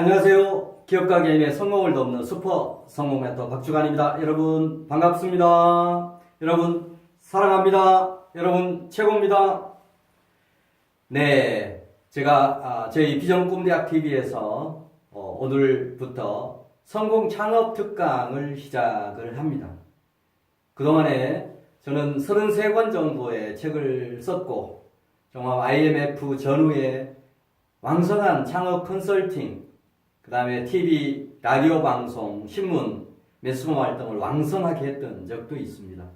안녕하세요. 기업가 개인의 성공을 돕는 슈퍼 성공 멘토 박주관입니다. 여러분 반갑습니다. 여러분 사랑합니다. 여러분 최고입니다. 네, 제가 아, 저희 비전 꿈대학 TV에서 어, 오늘부터 성공 창업 특강을 시작을 합니다. 그동안에 저는 33권 정도의 책을 썼고 정말 IMF 전후에 왕성한 창업 컨설팅 그 다음에 TV, 라디오 방송, 신문, 매스컴 활동을 왕성하게 했던 적도 있습니다.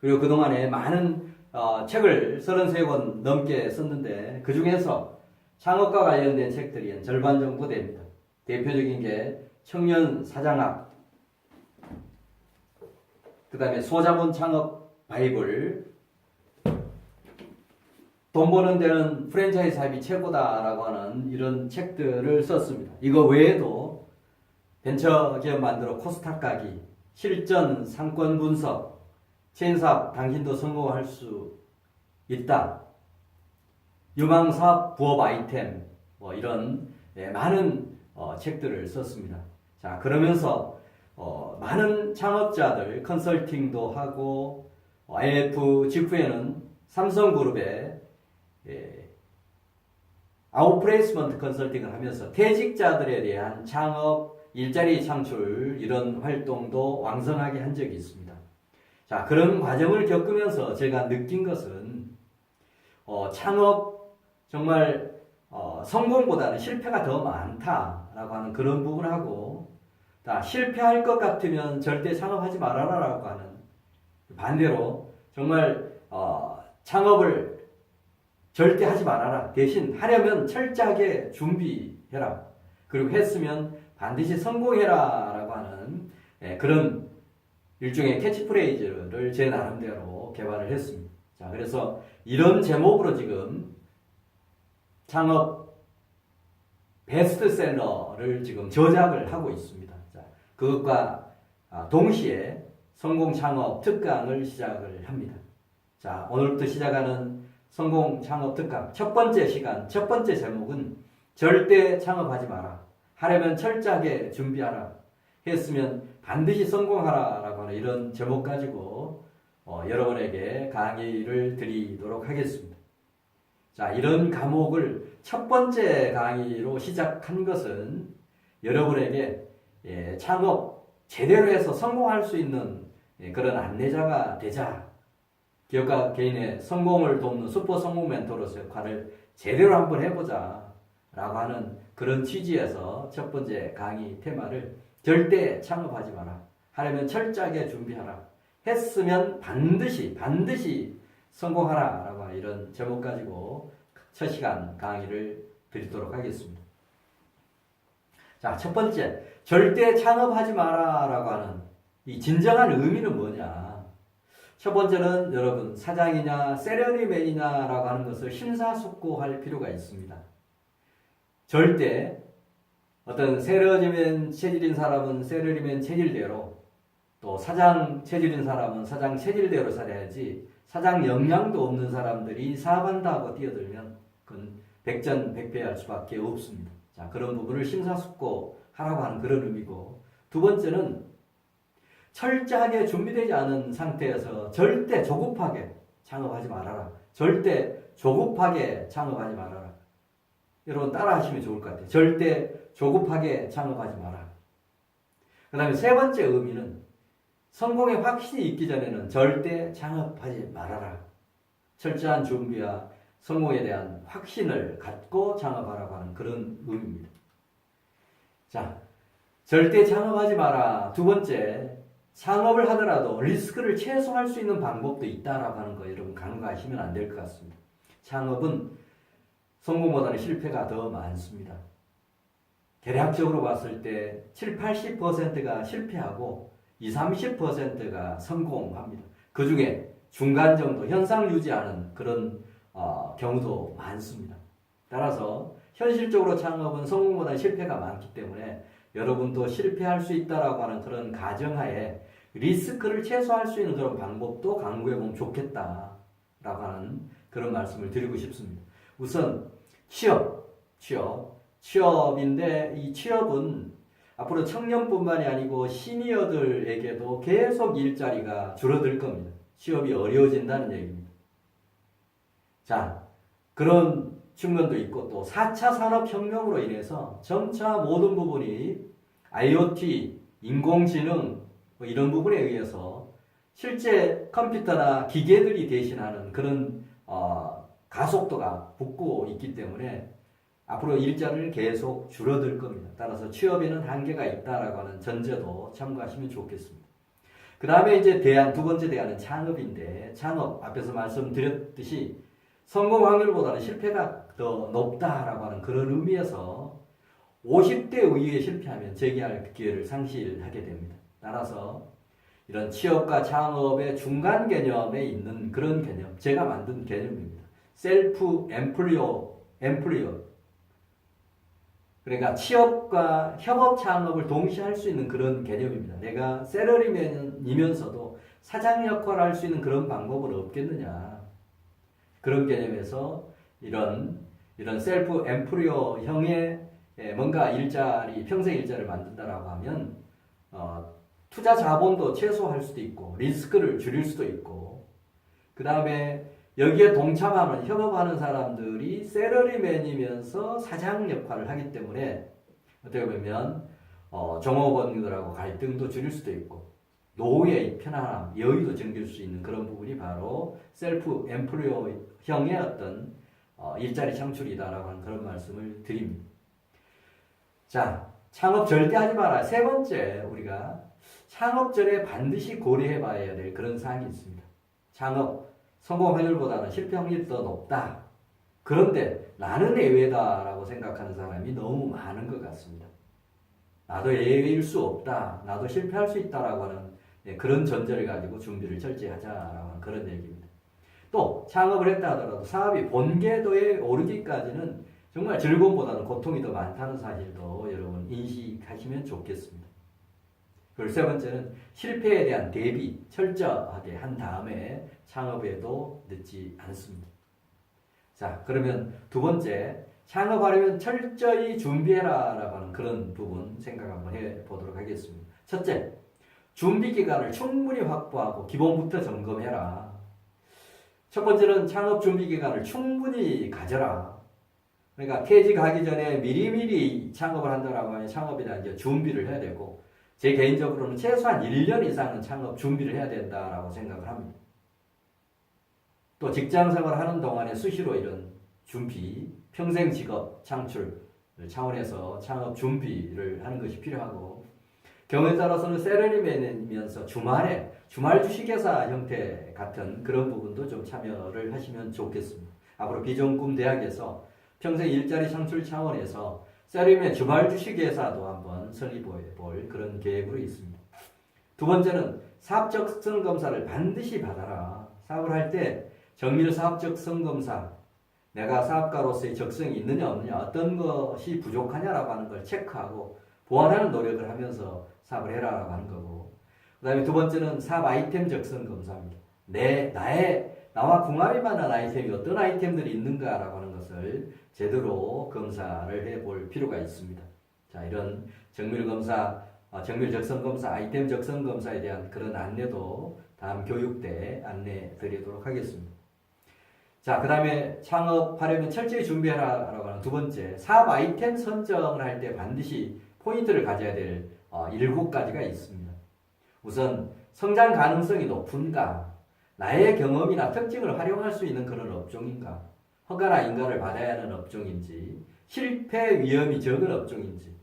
그리고 그동안에 많은 어, 책을 33권 넘게 썼는데 그 중에서 창업과 관련된 책들이 한 절반 정도 됩니다. 대표적인 게 청년 사장학, 그 다음에 소자본 창업 바이블, 돈 버는 데는 프랜차이즈 사업이 최고다라고 하는 이런 책들을 썼습니다. 이거 외에도 벤처 기업 만들어 코스닥 가기, 실전 상권 분석, 체인사업 당신도 성공할 수 있다. 유망사업 부업 아이템 뭐 이런 예, 많은 어, 책들을 썼습니다. 자 그러면서 어, 많은 창업자들 컨설팅도 하고 어, IF 직후에는 삼성그룹에 예, 아웃플레이스먼트 컨설팅을 하면서 퇴직자들에 대한 창업, 일자리 창출 이런 활동도 왕성하게 한 적이 있습니다. 자 그런 과정을 겪으면서 제가 느낀 것은 어, 창업 정말 어, 성공보다는 실패가 더 많다라고 하는 그런 부분하고 다 실패할 것 같으면 절대 창업하지 말아라라고 하는 반대로 정말 어, 창업을 절대 하지 말아라. 대신 하려면 철저하게 준비해라. 그리고 했으면 반드시 성공해라. 라고 하는 예, 그런 일종의 캐치프레이즈를 제 나름대로 개발을 했습니다. 자, 그래서 이런 제목으로 지금 창업 베스트셀러를 지금 저작을 하고 있습니다. 자, 그것과 아, 동시에 성공 창업 특강을 시작을 합니다. 자, 오늘부터 시작하는 성공 창업 특강 첫 번째 시간 첫 번째 제목은 절대 창업하지 마라. 하려면 철저하게 준비하라. 했으면 반드시 성공하라라고 하는 이런 제목 가지고 어, 여러분에게 강의를 드리도록 하겠습니다. 자, 이런 과목을 첫 번째 강의로 시작한 것은 여러분에게 예, 창업 제대로 해서 성공할 수 있는 예, 그런 안내자가 되자. 기업가 개인의 성공을 돕는 슈퍼 성공 멘토로서 역할을 제대로 한번 해보자. 라고 하는 그런 취지에서 첫 번째 강의 테마를 절대 창업하지 마라. 하려면 철저하게 준비하라. 했으면 반드시, 반드시 성공하라. 라고 이런 제목 가지고 첫 시간 강의를 드리도록 하겠습니다. 자, 첫 번째. 절대 창업하지 마라. 라고 하는 이 진정한 의미는 뭐냐. 첫 번째는 여러분, 사장이냐, 세러리맨이냐라고 하는 것을 심사숙고할 필요가 있습니다. 절대 어떤 세러리맨 체질인 사람은 세러리맨 체질대로 또 사장 체질인 사람은 사장 체질대로 살아야지 사장 역량도 없는 사람들이 사업한다 하고 뛰어들면 그건 백전백패할 수밖에 없습니다. 자, 그런 부분을 심사숙고 하라고 하는 그런 의미고 두 번째는 철저하게 준비되지 않은 상태에서 절대 조급하게 창업하지 말아라. 절대 조급하게 창업하지 말아라. 여러분 따라 하시면 좋을 것 같아요. 절대 조급하게 창업하지 마라. 그 다음에 세 번째 의미는 성공에 확신이 있기 전에는 절대 창업하지 말아라. 철저한 준비와 성공에 대한 확신을 갖고 창업하라고 하는 그런 의미입니다. 자, 절대 창업하지 마라. 두 번째, 창업을 하더라도 리스크를 최소화할 수 있는 방법도 있다라고 하는 거 여러분 간과하시면 안 될 것 같습니다. 창업은 성공보다는 실패가 더 많습니다. 대략적으로 봤을 때 7, 80%가 실패하고 20, 30%가 성공합니다. 그 중에 중간 정도 현상 유지하는 그런 어, 경우도 많습니다. 따라서 현실적으로 창업은 성공보다 실패가 많기 때문에 여러분도 실패할 수 있다라고 하는 그런 가정하에 리스크를 최소화할 수 있는 그런 방법도 강구해 보면 좋겠다라고 하는 그런 말씀을 드리고 싶습니다. 우선 취업, 취업 취업인데 이 취업은 앞으로 청년뿐만이 아니고 시니어들에게도 계속 일자리가 줄어들 겁니다. 취업이 어려워진다는 얘기입니다. 자, 그런 측면도 있고 또 4차 산업혁명으로 인해서 점차 모든 부분이 IoT, 인공지능 뭐 이런 부분에 의해서 실제 컴퓨터나 기계들이 대신하는 그런 어, 가속도가 붙고 있기 때문에 앞으로 일자리를 계속 줄어들 겁니다. 따라서 취업에는 한계가 있다라고 하는 전제도 참고하시면 좋겠습니다. 그 다음에 이제 대안, 두 번째 대안은 창업인데, 창업, 앞에서 말씀드렸듯이 성공 확률보다는 실패가 더 높다라고 하는 그런 의미에서 50대 이후에 실패하면 재기할 기회를 상실하게 됩니다. 따라서 이런 취업과 창업의 중간 개념에 있는 그런 개념, 제가 만든 개념입니다. 셀프 엠플리어, 엠플리어. 그러니까 취업과 협업 창업을 동시에 할 수 있는 그런 개념입니다. 내가 셀러리맨이면서도 사장 역할을 할 수 있는 그런 방법은 없겠느냐. 그런 개념에서 이런 이런 셀프 엠플리어 형의 예, 뭔가 일자리 평생 일자리를 만든다라고 하면 어, 투자 자본도 최소화할 수도 있고 리스크를 줄일 수도 있고 그 다음에 여기에 동참하는 협업하는 사람들이 세러리맨이면서 사장 역할을 하기 때문에 어떻게 보면 어, 종업원들하고 갈등도 줄일 수도 있고 노후의 편안함, 여유도 챙길 수 있는 그런 부분이 바로 셀프 엠플로어형의 어떤 어, 일자리 창출이다라고 하는 그런 말씀을 드립니다. 자, 창업 절대 하지 마라. 세 번째 우리가 창업 전에 반드시 고려해 봐야 될 그런 사항이 있습니다. 창업 성공 확률보다는 실패 확률이 더 높다. 그런데 나는 예외다라고 생각하는 사람이 너무 많은 것 같습니다. 나도 예외일 수 없다. 나도 실패할 수 있다라고 하는 예, 그런 전제를 가지고 준비를 철저히 하자라고 하는 그런 얘기입니다. 또 창업을 했다 하더라도 사업이 본궤도에 오르기까지는 정말 즐거움보다는 고통이 더 많다는 사실도 여러분 인식하시면 좋겠습니다. 그리고 세 번째는 실패에 대한 대비 철저하게 한 다음에 창업에도 늦지 않습니다. 자, 그러면 두 번째, 창업하려면 철저히 준비해라 라고 하는 그런 부분 생각 한번 해 보도록 하겠습니다. 첫째, 준비 기간을 충분히 확보하고 기본부터 점검해라. 첫 번째는 창업 준비 기간을 충분히 가져라. 그러니까 퇴직하기 전에 미리미리 창업을 한다라고 하면 창업에 대한 이제 준비를 해야 되고 제 개인적으로는 최소한 1년 이상은 창업 준비를 해야 된다라고 생각을 합니다. 또 직장 생활 하는 동안에 수시로 이런 준비, 평생 직업 창출 차원에서 창업 준비를 하는 것이 필요하고 경우에 따라서는 세러리맨이면서 주말에 주말 주식회사 형태 같은 그런 부분도 좀 참여를 하시면 좋겠습니다. 앞으로 비전꿈 대학에서 평생 일자리 창출 차원에서 세러리맨 주말 주식회사도 한번 설립해 볼 그런 계획으로 있습니다. 두 번째는 사업적 성 검사를 반드시 받아라. 사업을 할 때 정밀 사업적 성 검사, 내가 사업가로서의 적성이 있느냐 없느냐, 어떤 것이 부족하냐라고 하는 걸 체크하고 보완하는 노력을 하면서 사업을 해라라고 하는 거고. 그 다음에 두 번째는 사업 아이템 적성 검사입니다. 내, 나의, 나와 궁합이 맞는 아이템이 어떤 아이템들이 있는가라고 하는 것을 제대로 검사를 해 볼 필요가 있습니다. 자, 이런 정밀 검사, 어, 정밀 적성 검사, 아이템 적성 검사에 대한 그런 안내도 다음 교육 때 안내 드리도록 하겠습니다. 자, 그 다음에 창업하려면 철저히 준비해라라고 하는 두 번째, 사업 아이템 선정을 할 때 반드시 포인트를 가져야 될 어, 일곱 가지가 있습니다. 우선 성장 가능성이 높은가, 나의 경험이나 특징을 활용할 수 있는 그런 업종인가, 허가나 인가를 받아야 하는 업종인지, 실패 위험이 적은 업종인지,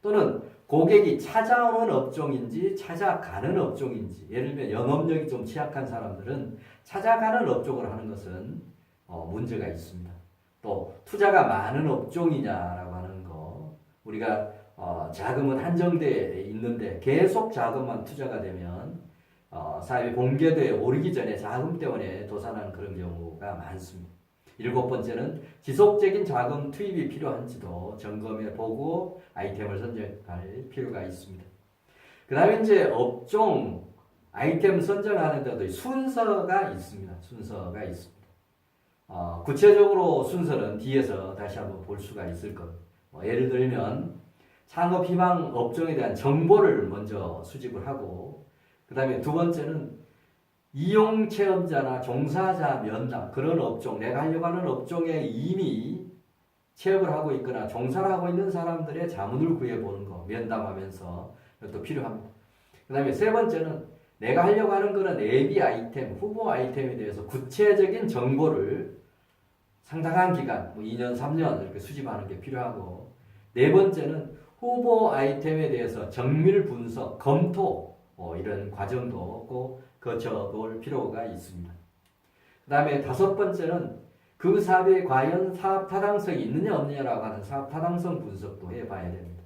또는 고객이 찾아오는 업종인지 찾아가는 업종인지, 예를 들면 영업력이 좀 취약한 사람들은 찾아가는 업종을 하는 것은 어, 문제가 있습니다. 또 투자가 많은 업종이냐라고 하는 거, 우리가 어, 자금은 한정돼 있는데 계속 자금만 투자가 되면 어, 사업이 본궤도에 오르기 전에 자금 때문에 도산하는 그런 경우가 많습니다. 일곱 번째는 지속적인 자금 투입이 필요한지도 점검해 보고 아이템을 선정할 필요가 있습니다. 그 다음에 이제 업종 아이템 선정하는 데도 순서가 있습니다. 순서가 있습니다. 어, 구체적으로 순서는 뒤에서 다시 한번 볼 수가 있을 겁니다. 뭐 예를 들면 창업 희망 업종에 대한 정보를 먼저 수집을 하고 그 다음에 두 번째는 이용 체험자나 종사자 면담 그런 업종 내가 하려고 하는 업종에 이미 취업을 하고 있거나 종사를 하고 있는 사람들의 자문을 구해보는 거 면담하면서 이것도 필요합니다. 그 다음에 세 번째는 내가 하려고 하는 거는 예비 아이템, 후보 아이템에 대해서 구체적인 정보를 상당한 기간, 뭐 2년, 3년 이렇게 수집하는 게 필요하고 네 번째는 후보 아이템에 대해서 정밀 분석, 검토 어, 이런 과정도 꼭 거쳐볼 필요가 있습니다. 그 다음에 다섯 번째는 그 사업에 과연 사업 타당성이 있느냐 없느냐라고 하는 사업 타당성 분석도 해봐야 됩니다.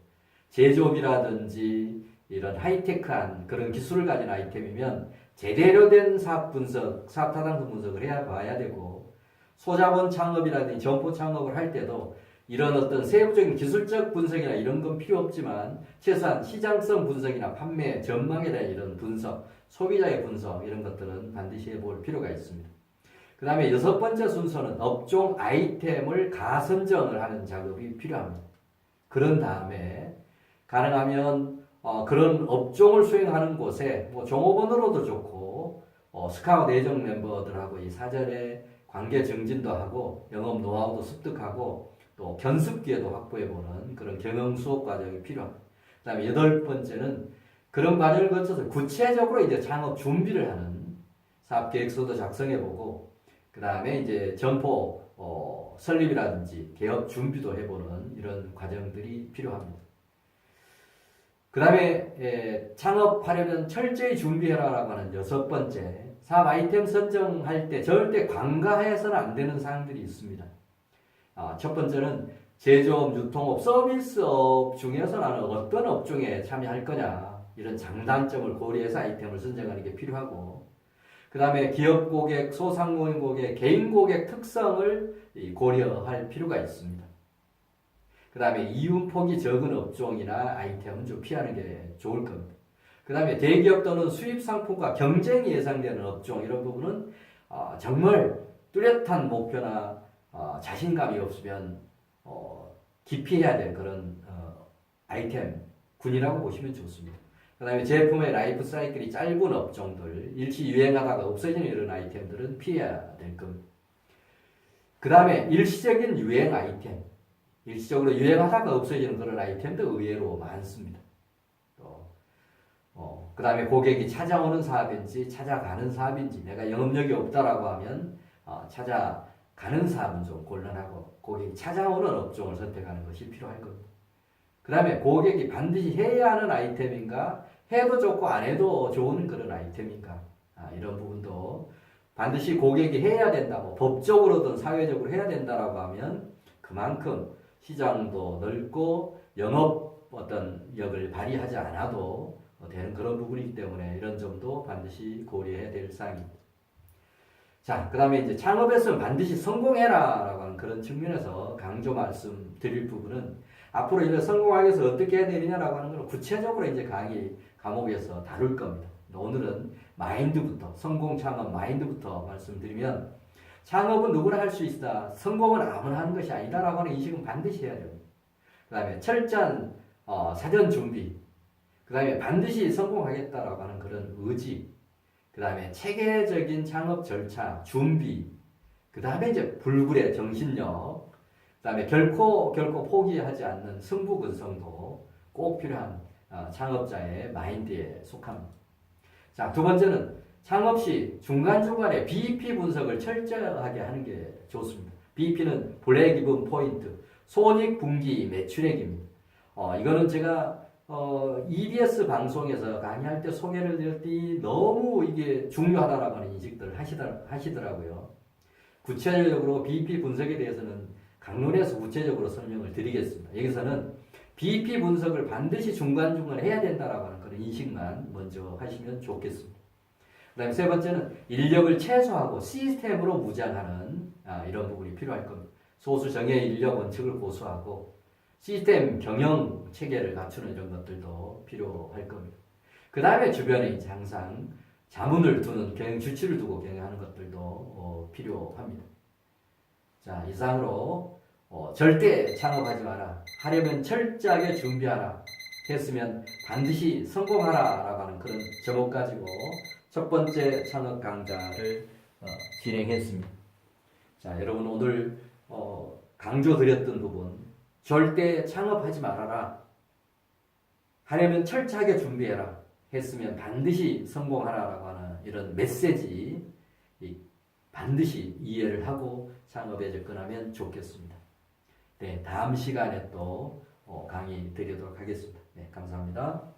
제조업이라든지 이런 하이테크한 그런 기술을 가진 아이템이면 제대로 된 사업 분석, 사업 타당성 분석을 해야 봐야 되고 소자본 창업이라든지 점포 창업을 할 때도 이런 어떤 세부적인 기술적 분석이나 이런 건 필요 없지만 최소한 시장성 분석이나 판매 전망에 대한 이런 분석, 소비자의 분석 이런 것들은 반드시 해볼 필요가 있습니다. 그 다음에 여섯 번째 순서는 업종 아이템을 가선정을 하는 작업이 필요합니다. 그런 다음에 가능하면 어, 그런 업종을 수행하는 곳에 뭐 종업원으로도 좋고 어, 스카우트 내정 멤버들하고 이 사전에 관계 증진도 하고 영업 노하우도 습득하고 또 견습 기회도 확보해보는 그런 경영 수업 과정이 필요합니다. 그 다음에 여덟 번째는 그런 과정을 거쳐서 구체적으로 이제 창업 준비를 하는 사업 계획서도 작성해보고 그 다음에 이제 점포 어, 설립이라든지 개업 준비도 해보는 이런 과정들이 필요합니다. 그 다음에 창업하려면 철저히 준비해라라고 하는 여섯 번째 사업 아이템 선정할 때 절대 관가해서는 안 되는 사항들이 있습니다. 아, 첫 번째는 제조업, 유통업, 서비스업 중에서 나는 어떤 업종에 참여할 거냐 이런 장단점을 고려해서 아이템을 선정하는 게 필요하고 그 다음에 기업 고객, 소상공인 고객, 개인 고객 특성을 고려할 필요가 있습니다. 그 다음에 이윤폭이 적은 업종이나 아이템은 좀 피하는 게 좋을 겁니다. 그 다음에 대기업 또는 수입 상품과 경쟁이 예상되는 업종 이런 부분은 어, 정말 뚜렷한 목표나 어, 자신감이 없으면 어, 기피해야 될 그런 어, 아이템 군이라고 보시면 좋습니다. 그 다음에 제품의 라이프 사이클이 짧은 업종들, 일시 유행하다가 없어지는 이런 아이템들은 피해야 될 겁니다. 그 다음에 일시적인 유행 아이템, 일시적으로 유행하다가 없어지는 그런 아이템도 의외로 많습니다. 또, 어, 그 다음에 고객이 찾아오는 사업인지 찾아가는 사업인지 내가 영업력이 없다라고 하면 어, 찾아 가는 사업은 좀 곤란하고 고객이 찾아오는 업종을 선택하는 것이 필요할 겁니다. 그 다음에 고객이 반드시 해야 하는 아이템인가 해도 좋고 안 해도 좋은 그런 아이템인가 아, 이런 부분도 반드시 고객이 해야 된다 뭐 법적으로든 사회적으로 해야 된다라고 하면 그만큼 시장도 넓고 영업 어떤 역을 발휘하지 않아도 되는 그런 부분이기 때문에 이런 점도 반드시 고려해야 될 사항입니다. 자, 그 다음에 이제 창업에서 반드시 성공해라 라고 하는 그런 측면에서 강조 말씀 드릴 부분은 앞으로 이를 성공하기 위해서 어떻게 해야 되느냐라고 하는 걸 구체적으로 이제 강의 과목에서 다룰 겁니다. 오늘은 마인드부터 성공 창업 마인드부터 말씀드리면 창업은 누구나 할 수 있다. 성공은 아무나 하는 것이 아니다라고 하는 인식은 반드시 해야 됩니다. 그 다음에 철저한 어, 사전 준비, 그 다음에 반드시 성공하겠다라고 하는 그런 의지, 그 다음에 체계적인 창업 절차, 준비, 그 다음에 이제 불굴의 정신력, 그 다음에 결코 결코 포기하지 않는 승부근성도 꼭 필요한 어, 창업자의 마인드에 속합니다. 자, 두 번째는 창업 시 중간중간에 BEP 분석을 철저하게 하는 게 좋습니다. BEP는 블랙 이븐 포인트, 손익 분기 매출액입니다. 어, 이거는 제가 어, EBS 방송에서 강의할 때 소개를 드릴 때 너무 이게 중요하다라고 하는 인식들을 하시더, 하시더라고요. 구체적으로 BEP 분석에 대해서는 강론에서 구체적으로 설명을 드리겠습니다. 여기서는 BEP 분석을 반드시 중간중간 해야 된다라고 하는 그런 인식만 먼저 하시면 좋겠습니다. 그 다음에 세 번째는 인력을 최소화하고 시스템으로 무장하는 아, 이런 부분이 필요할 겁니다. 소수 정예 인력 원칙을 고수하고 시스템 경영 체계를 갖추는 이런 것들도 필요할 겁니다. 그 다음에 주변에 이제 항상 자문을 두는 경영 주치를 두고 경영하는 것들도 어, 필요합니다. 자, 이상으로 어, 절대 창업하지 마라. 하려면 철저하게 준비하라. 했으면 반드시 성공하라 라고 하는 그런 제목 가지고 첫 번째 창업 강좌를 어, 진행했습니다. 자, 여러분 오늘 어, 강조 드렸던 부분 절대 창업하지 말아라. 하려면 철저하게 준비해라. 했으면 반드시 성공하라라고 하는 이런 메시지 이 반드시 이해를 하고 창업에 접근하면 좋겠습니다. 네, 다음 시간에 또 어, 강의 드리도록 하겠습니다. 네, 감사합니다.